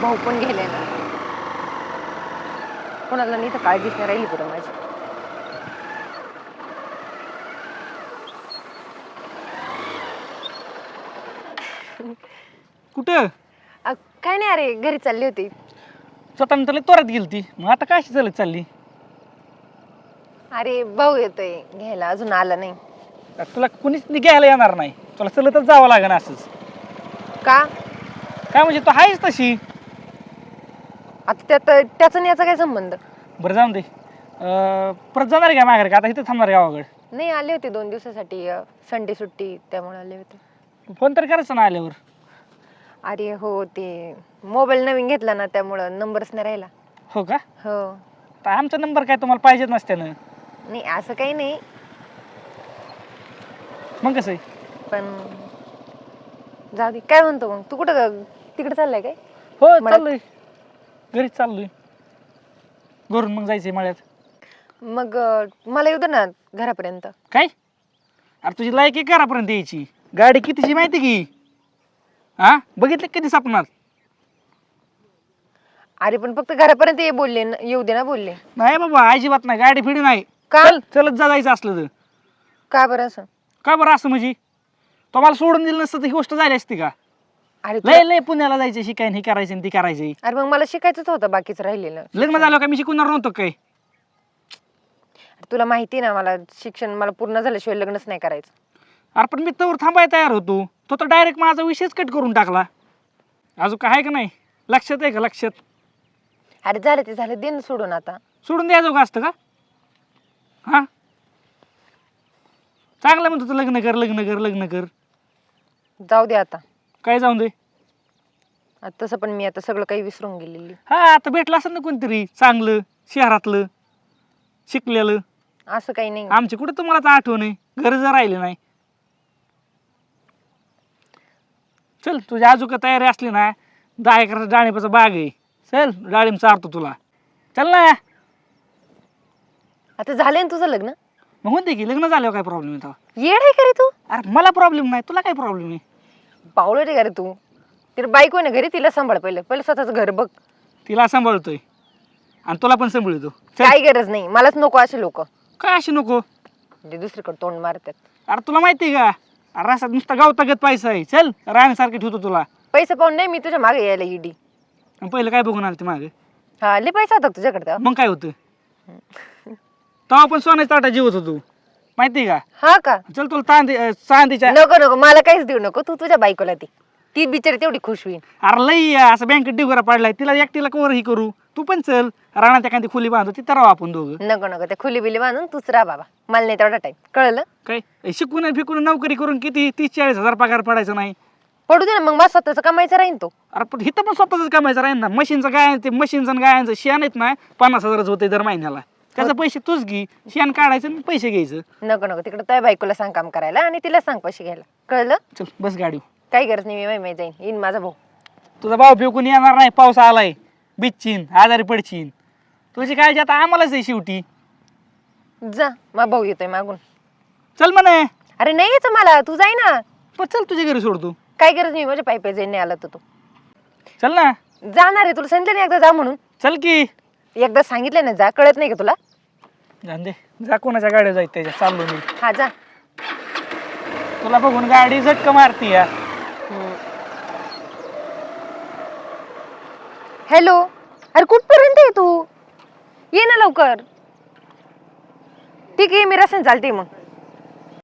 भाऊ पण गेले ना कोणाला नाही तर काळजीच नाही राहिली बरं माझी. कुठं? अ, काय नाही अरे घरी चालली होती. स्वतः तर तोरात गेली ती मग आता काशी चालत चालली? अरे भाऊ येतोय. घ्यायला अजून आला नाही. आता तुला कुणीच घ्यायला येणार नाही. तुला चलतच जावं लागेल असंच. का? काय म्हणजे तू आहेस तशी? आता त्यात त्याचा आणि याचा काय संबंध? बरं जाऊन दे. अं, परत जाणार आहे का माघारी? का आता इथं थांबणार आहे गावाकडे? नाही आले होते दोन दिवसासाठी. संडे सुट्टी त्यामुळे आले होते. फोन तर करायचं ना आल्यावर. अरे हो ते मोबाईल नवीन घेतला ना त्यामुळं नंबरच नाही राहिला. हो का? हो. आता आमचा नंबर काय तुम्हाला पाहिजेच नसत्यानं. नाही असं काही नाही. मग कसं आहे? पण जाऊ दे काय म्हणतो मग? तू कुठं ग- तिकडे चाललाय काय? हो मला- चाललोय. घरीच चाललोय. घरून मग जायचंय मळ्यात. मग अं, मला येऊ दे ना घरापर्यंत. काय? अरे तुझी लायकी घरापर्यंत यायची. गाडी कितीची माहिती की? हा बघितलं कधी सापणार अरे पण फक्त घरापर्यंत ये बोलले न- येऊ दे ना बोलले. नाही बाबा अजिबात नाही. गाडी फिडी नाही. का? चल चलत जा जायचं असलं तर. का बरं असं? का बरं असं म्हणजे? तुम्हाला सोडून दिलं नसतं तर ही गोष्ट झाली असती का? अरे लय तू- लय पुण्याला जायचं शिकायन हे करायचं आणि ती करायचं. अरे मग मला शिकायचंच होतं बाकीचं राहिलेलं. लग्न झालं का मी शिकवणार नव्हतं काय? अरे तुला माहिती ना मला शिक्षण मला पूर्ण झाल्याशिवाय लग्नच नाही करायचं. अरे पण मी तवर थांबायला तयार होतो. तो तर डायरेक्ट माझा विषयच कट करून टाकला. अजून काय आहे का नाही? लक्षात आहे का? लक्षात. अरे झालं ते झालं. दे ना सोडून आता. सोडून द्यायचं का असतं का? हा? चांगलं म्हणतो तू लग्न कर लग्न कर लग्न कर. जाऊ दे आता. काय जाऊन दे. आता तसं पण मी आता सगळं काही विसरून गेलेली. हा आता भेटलं असेल ना कोणतरी चांगलं शहरातलं शिकलेलं. असं काही नाही. आमची कुठं तुम्हाला तर आठवण आहे? गरज राहिले नाही. चल तुझ्या अजून तयारी असली ना दहा एकर डाळिंबाचा बाग आहे. चल डाळिंब चारतो तुला. चल ना. आता झालंय ना तुझं लग्न? मग म्हणते की लग्न झाल्यावर काय प्रॉब्लेम येतो येड आहे का रे तू? अरे मला प्रॉब्लेम नाही तुला काय प्रॉब्लेम आहे? पावलं रे का रे तू. तिला बायको आहे ना घरी तिला सांभाळ पहिलं. पहिलं स्वतःचं घर बघ. तिला सांभाळतोय. आणि तुला पण सांभाळतो. चल. काही गरज नाही. मलाच नको असे लोक. काय अशी नको? जे दुसरीकडे तोंड मारतात. अरे तुला माहिती आहे का? अरे रसात नुसता गावतागत पैसा आहे. चल राहण्यासारखं ठेवतो तुला. पैसे पाहून नाही मी तुझ्या मागे यायला इडी आणि पहिलं काय बघून आलं ते मागे? हा लय पैसा होता तुझ्याकडे तेव्हा? मग काय होतं? तेव्हा पण सोन्याचा ताटा जीवत होतो. माहिती का? हा का? चल तुला तांदे अं, चांदीच्या नको नको मला काहीच देऊ नको. तू तुझ्या बायकोला ती ती बिचारी तेवढी खुश होईल अरे लई असं बँकेत डिगोरा पाडलाय. तिला एकटीला कवर ही करू? तू पण चल. रानात एखादी खोली बांधू तिथं राहू आपण दोघं. नको नको ते खुली बिली बांधून तूच राहा बाबा. मला नाही तेवढा टाईम कळलं? काय? शिकून आणि फिकून नोकरी करून किती तीस चाळीस हजार पगार पडायचं नाही. पडू दे ना मग मला स्वतःचं कमायचं राहीन तो. अरे पण इथं पण स्वतःच कमायचं राहील ना. मशीनचं काय ते मशीनचं आणि गायांचं शेण आहेत ना. पन्नास हजारच होते दर महिन्याला. त्याचं पैसे तूच घे. शेण काढायचं आणि पैसे घ्यायचं. नको नको. तिकडे तुझ्या बायकोला सांग काम करायला आणि तिला सांग पैसे घ्यायला. कळलं? चल बस गाडी. काही गरज नाही मी माही माही जाईन. येईन माझा भाऊ. तुझा भाऊ फेकून येणार नाही. पाऊस आलाय. बिच्छीन आजारी पडशीन तुझी काळजी आता आम्हालाच आहे शेवटी. जा मा भाऊ येतोय मागून. चल म्हणे. अरे नाही यायचं मला तू जाई ना. पण चल तुझ्या घरी सोडतो काही गरज नाही माझ्या पायी पायी जाईन नाही आला तर तू. चल ना. जाणार आहे तुला सांगितलं नाही एकदा जा म्हणून. चल की. एकदा सांगितलं ना जा. कळत नाही का तुला? जाऊन दे. जा कोणाच्या गाड्या जायत त्याच्या चाललो मी. हा जा. तुला बघून गाडी झटक मारती या. हॅलो अरे कुठपर्यंत आहे तू? ये ना लवकर. ठीक आहे मी रसन चालते मग.